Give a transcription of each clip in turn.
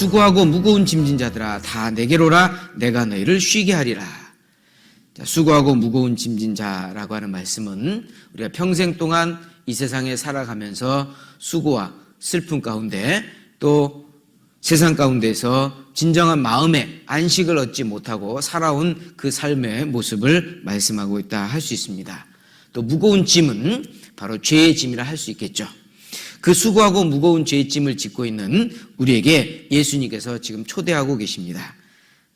수고하고 무거운 짐진 자들아 다 내게로라 내가 너희를 쉬게 하리라. 자, 수고하고 무거운 짐진 자라고 하는 말씀은 우리가 평생 동안 이 세상에 살아가면서 수고와 슬픔 가운데 또 세상 가운데서 진정한 마음의 안식을 얻지 못하고 살아온 그 삶의 모습을 말씀하고 있다 할 수 있습니다. 또 무거운 짐은 바로 죄의 짐이라 할 수 있겠죠. 그 수고하고 무거운 죄의 짐을 짓고 있는 우리에게 예수님께서 지금 초대하고 계십니다.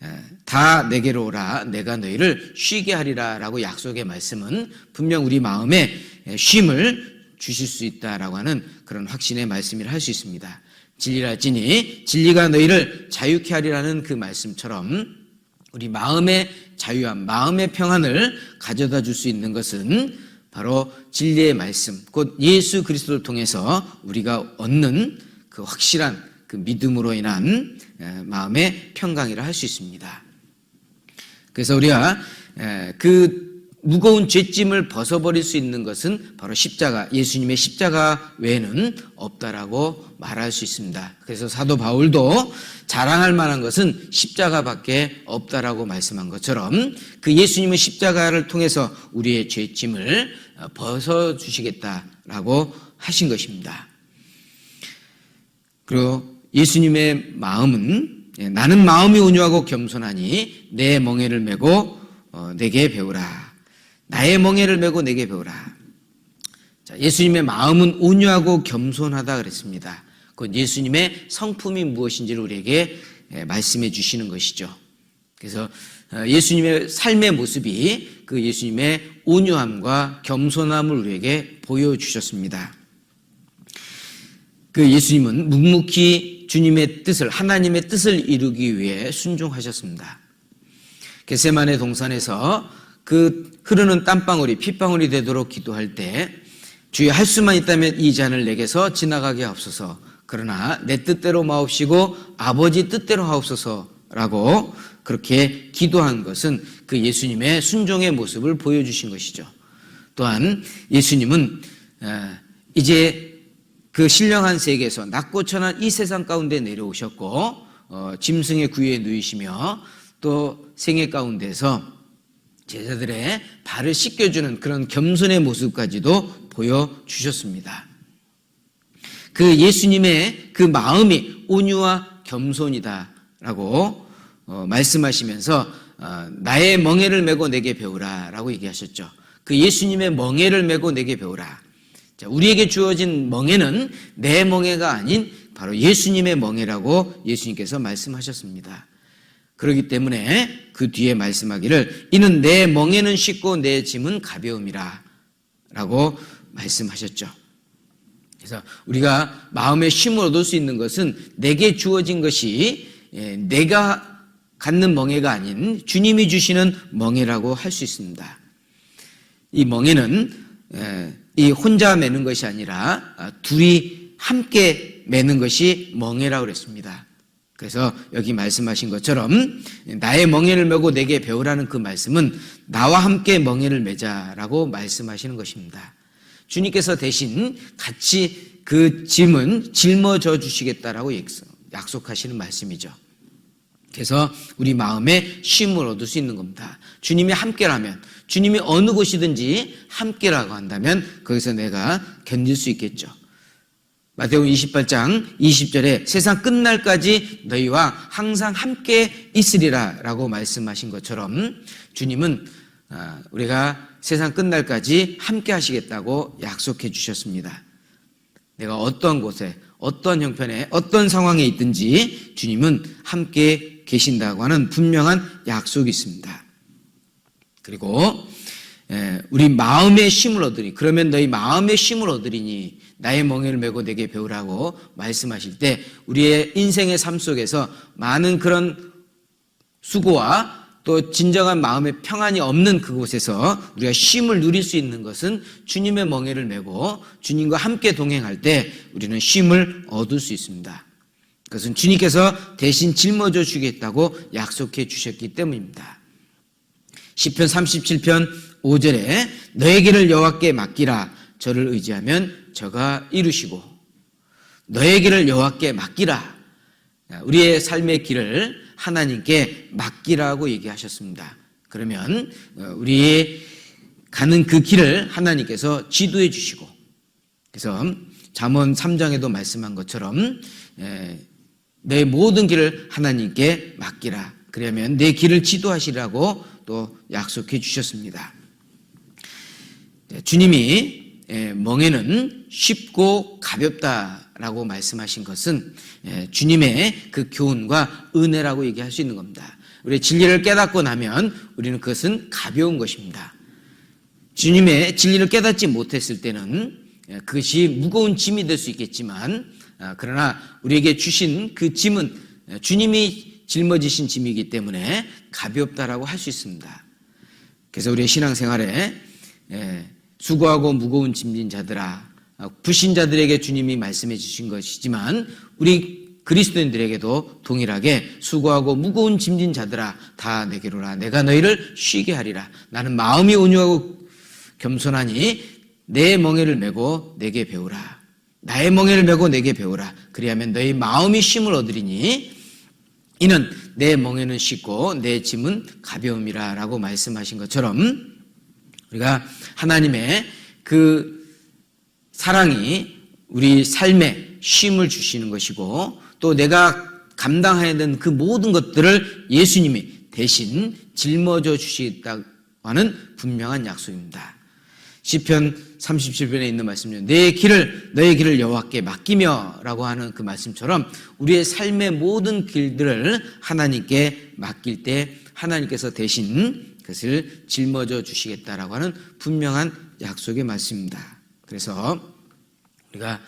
에, 다 내게로 오라 내가 너희를 쉬게 하리라 라고 약속의 말씀은 분명 우리 마음에 쉼을 주실 수 있다라고 하는 그런 확신의 말씀이라 할수 있습니다. 진리라 지니 진리가 너희를 자유케 하리라는 그 말씀처럼 우리 마음의 자유함, 마음의 평안을 가져다 줄 수 있는 것은 바로 진리의 말씀, 곧 예수 그리스도를 통해서 우리가 얻는 그 확실한 그 믿음으로 인한 에, 마음의 평강이라 할 수 있습니다. 그래서 우리가 에, 그 무거운 죄짐을 벗어버릴 수 있는 것은 바로 십자가, 예수님의 십자가 외에는 없다라고 말할 수 있습니다. 그래서 사도 바울도 자랑할 만한 것은 십자가밖에 없다라고 말씀한 것처럼 그 예수님의 십자가를 통해서 우리의 죄짐을 벗어주시겠다라고 하신 것입니다. 그리고 예수님의 마음은 예, 나는 마음이 온유하고 겸손하니 내 멍에를 메고 어, 내게 배우라. 나의 멍에를 메고 내게 배우라. 자, 예수님의 마음은 온유하고 겸손하다 그랬습니다. 그 예수님의 성품이 무엇인지를 우리에게 예, 말씀해 주시는 것이죠. 그래서 어, 예수님의 삶의 모습이 그 예수님의 온유함과 겸손함을 우리에게 보여주셨습니다. 그 예수님은 묵묵히 주님의 뜻을, 하나님의 뜻을 이루기 위해 순종하셨습니다. 겟세만의 동산에서 그 흐르는 땀방울이 핏방울이 되도록 기도할 때 주여 할 수만 있다면 이 잔을 내게서 지나가게 하옵소서. 그러나 내 뜻대로 마옵시고 아버지 뜻대로 하옵소서라고 그렇게 기도한 것은 그 예수님의 순종의 모습을 보여주신 것이죠. 또한 예수님은 어, 이제 그 신령한 세계에서 낮고 천한 이 세상 가운데 내려오셨고 어, 짐승의 구유에 누이시며 또 생애 가운데서 제자들의 발을 씻겨주는 그런 겸손의 모습까지도 보여주셨습니다. 그 예수님의 그 마음이 온유와 겸손이다라고 어, 말씀하시면서 어, 나의 멍에를 메고 내게 배우라라고 얘기하셨죠. 그 예수님의 멍에를 메고 내게 배우라. 자, 우리에게 주어진 멍에는 내 멍에가 아닌 바로 예수님의 멍에라고 예수님께서 말씀하셨습니다. 그렇기 때문에 그 뒤에 말씀하기를 이는 내 멍에는 쉽고 내 짐은 가벼움이라 라고 말씀하셨죠. 그래서 우리가 마음의 쉼을 얻을 수 있는 것은 내게 주어진 것이 예, 내가 갖는 멍에가 아닌 주님이 주시는 멍에라고 할 수 있습니다. 이 멍에는 예, 이 혼자 매는 것이 아니라 아, 둘이 함께 매는 것이 멍에라고 그랬습니다. 그래서 여기 말씀하신 것처럼 나의 멍에를 메고 내게 배우라는 그 말씀은 나와 함께 멍에를 매자라고 말씀하시는 것입니다. 주님께서 대신 같이 그 짐은 짊어져 주시겠다라고 약속하시는 말씀이죠. 그래서 우리 마음에 쉼을 얻을 수 있는 겁니다. 주님이 함께라면, 주님이 어느 곳이든지 함께라고 한다면 거기서 내가 견딜 수 있겠죠. 마태복음 28장 20절에 세상 끝날까지 너희와 항상 함께 있으리라라고 말씀하신 것처럼 주님은 아, 우리가 세상 끝날까지 함께 하시겠다고 약속해 주셨습니다. 내가 어떤 곳에 어떤 형편에 어떤 상황에 있든지 주님은 함께 계신다고 하는 분명한 약속이 있습니다. 그리고 우리 마음의 쉼을 얻으니 그러면 너희 마음의 쉼을 얻으리니 나의 멍에를 메고 내게 배우라고 말씀하실 때 우리의 인생의 삶 속에서 많은 그런 수고와 또 진정한 마음의 평안이 없는 그곳에서 우리가 쉼을 누릴 수 있는 것은 주님의 멍에를 메고 주님과 함께 동행할 때 우리는 쉼을 얻을 수 있습니다. 그것은 주님께서 대신 짊어져 주겠다고 약속해 주셨기 때문입니다. 시편 37편 5절에 너의 길을 여호와께 맡기라 저를 의지하면 저가 이루시고 너의 길을 여호와께 맡기라 우리의 삶의 길을 하나님께 맡기라고 얘기하셨습니다. 그러면 어, 우리의 가는 그 길을 하나님께서 지도해 주시고 그래서 잠언 3장에도 말씀한 것처럼 에, 내 모든 길을 하나님께 맡기라. 그러면 내 길을 지도하시라고 또 약속해 주셨습니다. 네, 주님이 에, 멍에는 쉽고 가볍다라고 말씀하신 것은 에, 주님의 그 교훈과 은혜라고 얘기할 수 있는 겁니다. 우리 진리를 깨닫고 나면 우리는 그것은 가벼운 것입니다. 주님의 진리를 깨닫지 못했을 때는 예, 그것이 무거운 짐이 될 수 있겠지만 아, 그러나 우리에게 주신 그 짐은 예, 주님이 짊어지신 짐이기 때문에 가볍다라고 할 수 있습니다. 그래서 우리의 신앙생활에 예, 수고하고 무거운 짐진 자들아 아, 불신자들에게 주님이 말씀해 주신 것이지만 우리 그리스도인들에게도 동일하게 수고하고 무거운 짐진 자들아 다 내게로 라 내가 너희를 쉬게 하리라 나는 마음이 온유하고 겸손하니 내 멍에를 메고 내게 배우라. 나의 멍에를 메고 내게 배우라. 그리하면 너희 마음이 쉼을 얻으리니 이는 내 멍에는 쉽고 내 짐은 가벼움이라라고 말씀하신 것처럼 우리가 하나님의 그 사랑이 우리 삶에 쉼을 주시는 것이고 또 내가 감당해야 되는 그 모든 것들을 예수님이 대신 짊어져 주시겠다고 하는 분명한 약속입니다. 시편 37편에 있는 말씀이요. 내 길을 너의 길을 여호와께 맡기며라고 하는 그 말씀처럼 우리의 삶의 모든 길들을 하나님께 맡길 때 하나님께서 대신 그것을 짊어져 주시겠다라고 하는 분명한 약속의 말씀입니다. 그래서 우리가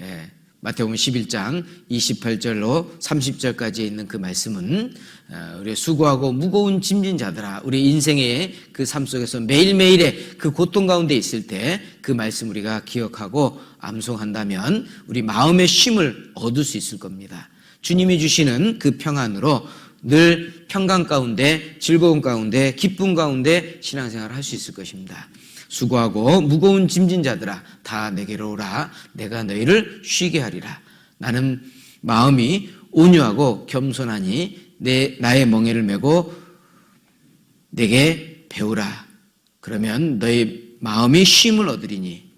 예, 마태복음 11장 28절로 30절까지 있는 그 말씀은 어, 우리 수고하고 무거운 짐진 자들아 우리 인생의 그 삶 속에서 매일매일의 그 고통 가운데 있을 때 그 말씀 우리가 기억하고 암송한다면 우리 마음의 쉼을 얻을 수 있을 겁니다. 주님이 주시는 그 평안으로 늘 평강 가운데 즐거운 가운데 기쁨 가운데 신앙생활을 할 수 있을 것입니다. 수고하고 무거운 짐진 자들아 다 내게로 오라. 내가 너희를 쉬게 하리라. 나는 마음이 온유하고 겸손하니 내 나의 멍에를 메고 내게 배우라. 그러면 너희 마음이 쉼을 얻으리니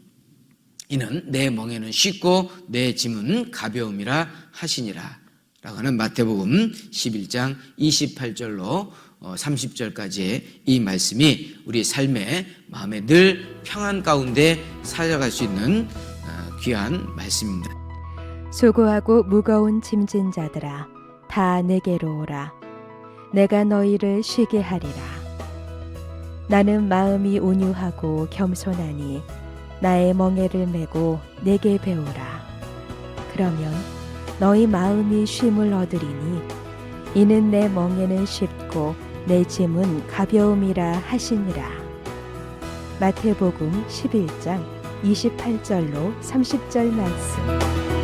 이는 내 멍에는 쉽고 내 짐은 가벼움이라 하시니라 라고 하는 마태복음 11장 28절로 30절까지의 이 말씀이 우리 삶의 마음에 늘 평안 가운데 살아갈 수 있는 어, 귀한 말씀입니다. 수고하고 무거운 짐진 자들아 다 내게로 오라. 내가 너희를 쉬게 하리라. 나는 마음이 온유하고 겸손하니 나의 멍에를 메고 내게 배우라. 그러면 너희 마음이 쉼을 얻으리니 이는 내 멍에는 쉽고 내 짐은 가벼움이라 하시니라. 마태복음 11장 28절로 30절 말씀